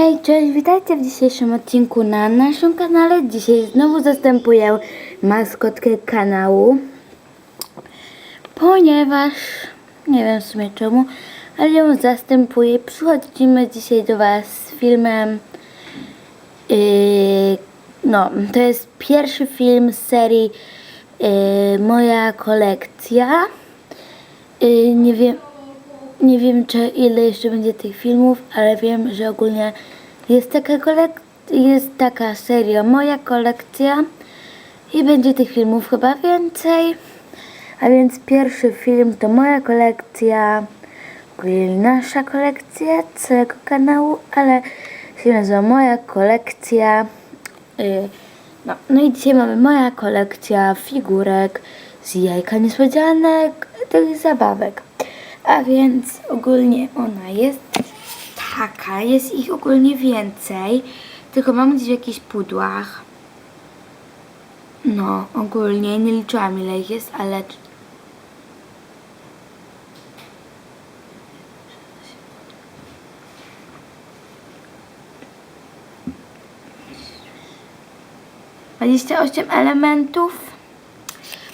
Hej, cześć, witajcie w dzisiejszym odcinku na naszym kanale. Dzisiaj znowu zastępuję maskotkę kanału, ponieważ nie wiem w sumie czemu, ale ją zastępuję. Przychodzimy dzisiaj do Was z filmem. Yy, no, to jest pierwszy film z serii yy, Moja kolekcja. Yy, nie wiem, nie wiem, czy ile jeszcze będzie tych filmów, ale wiem, że ogólnie jest taka, kolek- jest taka seria Moja kolekcja i będzie tych filmów chyba więcej. A więc pierwszy film to moja kolekcja, ogólnie nasza kolekcja całego kanału, ale się nazywa Moja kolekcja. Yy, no, no i dzisiaj mamy moja kolekcja figurek z jajka niespodzianek, tych zabawek. A więc ogólnie ona jest taka, jest ich ogólnie więcej, tylko mam gdzieś w jakichś pudłach. No, ogólnie nie liczyłam ile ich jest, ale Dwadzieścia osiem elementów.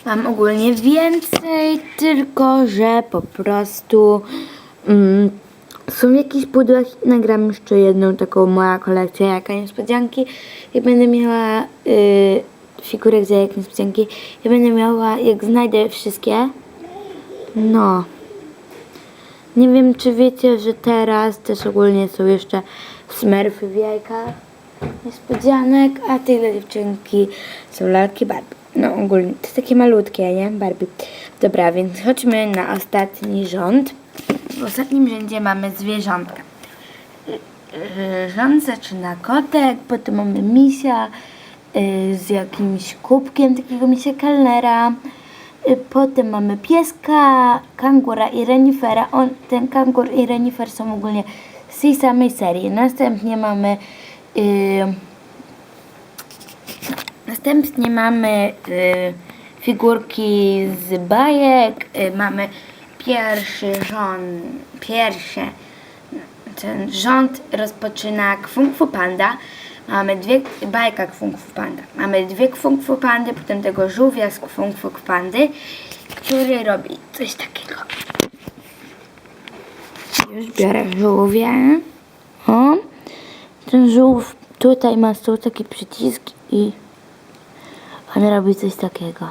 Mam ogólnie więcej, tylko że po prostu mm, są jakieś pudła. Nagram jeszcze jedną taką moja kolekcja jaka niespodzianki i będę miała y, figurek za jak niespodzianki. Ja będę miała, jak znajdę wszystkie, no. Nie wiem, czy wiecie, że teraz też ogólnie są jeszcze smerfy w jajkach niespodzianek, a tyle dziewczynki są lalki Barbie. No ogólnie, to takie malutkie, nie? Barbie. Dobra, więc chodźmy na ostatni rząd. W ostatnim rzędzie mamy zwierzątka. Rząd zaczyna kotek, potem mamy misia yy, z jakimś kubkiem takiego misia kelnera. Yy, Potem mamy pieska, kangura i renifera. On, ten kangur i renifer są ogólnie z tej samej serii. Następnie mamy yy, Następnie mamy y, figurki z bajek. Y, mamy pierwszy rząd, pierwszy ten rząd rozpoczyna Kung Fu Panda. Mamy dwie bajka Kung Fu Panda. Mamy dwie Kung Fu Pandy, potem tego żółwia z Kung Fu Pandy, który robi coś takiego. Już biorę żółwia. O. Ten żółw tutaj ma tu taki przycisk i on robi coś takiego.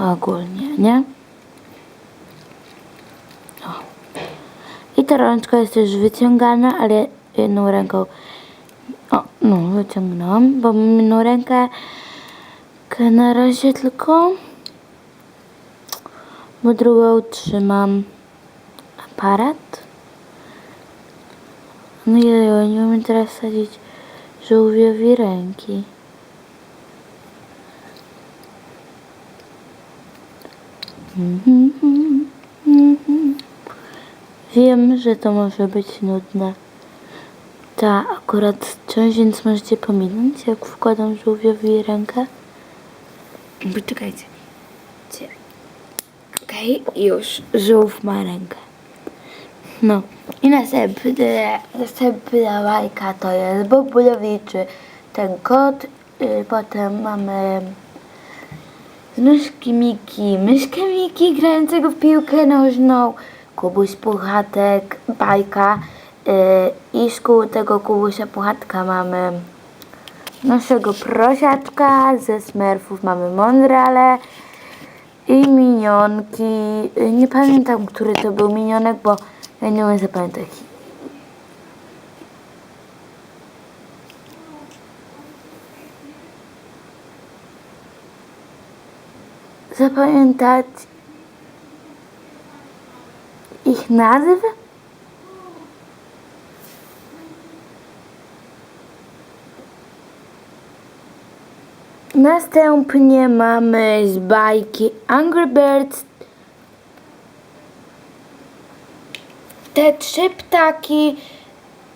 Ogólnie, nie? O. I ta rączka jest też wyciągana, ale jedną ręką. O, no, wyciągnąłem, bo mam jedną rękę na razie tylko. Bo drugą trzymam aparat. No jeju, nie umiem teraz sadzić żółwiowi ręki. Wiem, że to może być nudne. Ta akurat część, więc możecie pominąć, jak wkładam żółwiowi rękę. Poczekajcie. Cie- Okej, już. Żółw ma rękę. No i następne, następna bajka to jest Bobulowiczy, ten kot, y, potem mamy myszki Miki, myszkę Miki grającego w piłkę nożną, Kubuś Puchatek, bajka y, i z tego Kubusia Puchatka mamy naszego prosiaczka, ze Smurfów mamy Monreale i minionki. Y, Nie pamiętam, który to był minionek, bo ja nie umiem zapamiętać. Zapamiętać ich nazwy? Następnie mamy z bajki Angry Birds te trzy ptaki,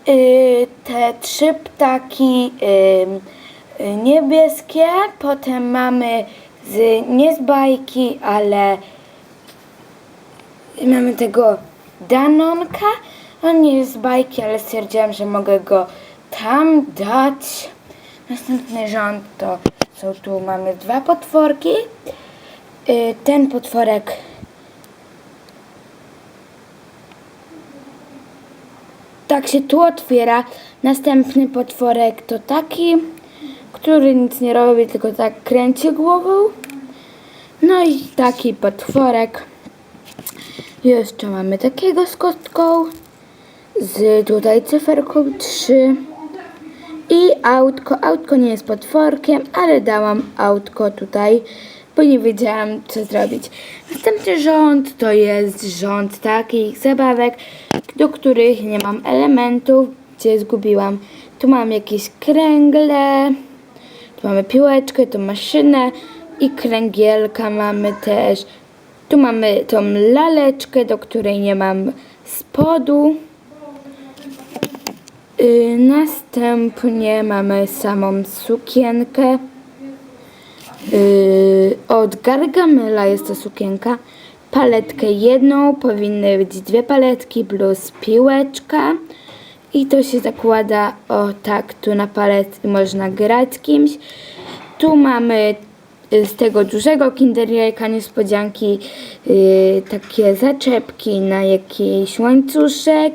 y, te trzy ptaki y, y, niebieskie, potem mamy z, nie z bajki, ale mamy tego Danonka On nie jest z bajki, ale stwierdziłam, że mogę go tam dać. Następny rząd to są tu mamy dwa potworki. Ten potworek tak się tu otwiera. Następny potworek to taki, który nic nie robi, tylko tak kręci głową. No i taki potworek. Jeszcze mamy takiego z kostką. Z tutaj cyferką 3. I autko. Autko nie jest potworkiem, ale dałam autko tutaj, bo nie wiedziałam co zrobić. Następny rząd to jest rząd takich zabawek, do których nie mam elementów, gdzie zgubiłam. Tu mam jakieś kręgle, tu mamy piłeczkę, tu maszynę i kręgielka mamy też. Tu mamy tą laleczkę, do której nie mam spodu. Y, następnie mamy samą sukienkę. Y, od Gargamela jest to sukienka. Paletkę jedną, powinny być dwie paletki plus piłeczka. I to się zakłada o tak tu na palet i można grać kimś. Tu mamy y, z tego dużego Kinder Jajka niespodzianki y, takie zaczepki na jakiś łańcuszek,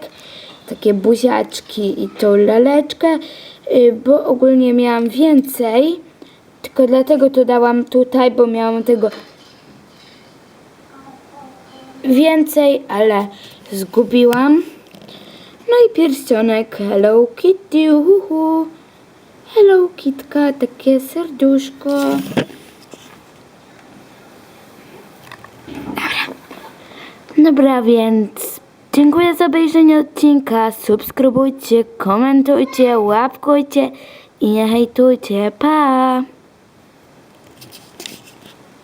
takie buziaczki i tą laleczkę, y, bo ogólnie miałam więcej, tylko dlatego to dałam tutaj, bo miałam tego więcej, ale zgubiłam. No i pierścionek Hello Kitty, uhu. Hello Kitka, takie serduszko. Dobra, więc dziękuję za obejrzenie odcinka. Subskrybujcie, komentujcie, łapkujcie i nie hejtujcie. Pa!